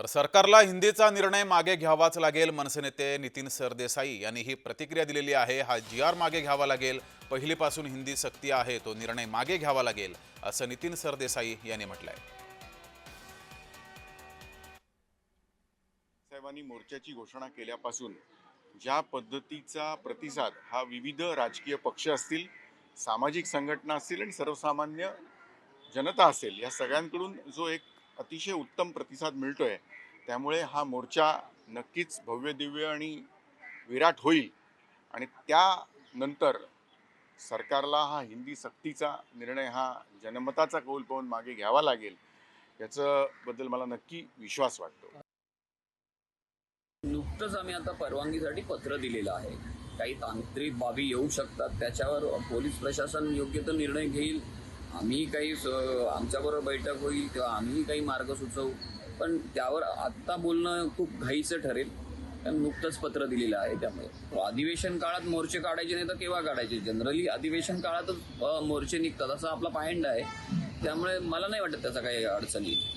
तर सरकारला हिंदीचा निर्णय मागे घ्यावाच लागेल मनसे नेते नितीन सरदेसाई यांनी ही प्रतिक्रिया दिलेली आहे. हा जी आर मागे घ्यावा लागेल. पहिलीपासून हिंदी सक्ती आहे तो निर्णय मागे घ्यावा लागेल असं नितीन सरदेसाई यांनी म्हटलंय. साहेबांनी मोर्चाची घोषणा केल्यापासून ज्या पद्धतीचा प्रतिसाद हा विविध राजकीय पक्ष असतील सामाजिक संघटना असतील आणि सर्वसामान्य जनता असेल या सगळ्यांकडून जो एक अतिशय उत्तम प्रतिसाद मिळतोय. त्यामुळे हा मोर्चा नक्कीच भव्य दिव्य आणि विराट होईल. आणि त्यानंतर सरकारला हा हिंदी सक्तीचा निर्णय हा जनमताचा कौल पाहून मागे घ्यावा लागेल याच्याबद्दल बद्दल मला नक्की विश्वास वाटतो. नुकतंच आम्ही आता परवानगीसाठी पत्र दिलेलं आहे. काही तांत्रिक बाबी येऊ शकतात त्याच्यावर पोलीस प्रशासन योग्य तो निर्णय घेईल. आम्ही काही स- आमच्याबरोबर बैठक होईल किंवा आम्ही काही मार्ग सुचवू. पण त्यावर आत्ता बोलणं खूप घाईचं ठरेल. कारण नुकतंच पत्र दिलेलं आहे त्यामुळे. अधिवेशन काळात मोर्चे काढायचे नाही तर केव्हा काढायचे? जनरली अधिवेशन काळातच मोर्चे निघतात. असा आपला पायंडा आहे. त्यामुळे मला नाही वाटत त्याचा काही अडचणी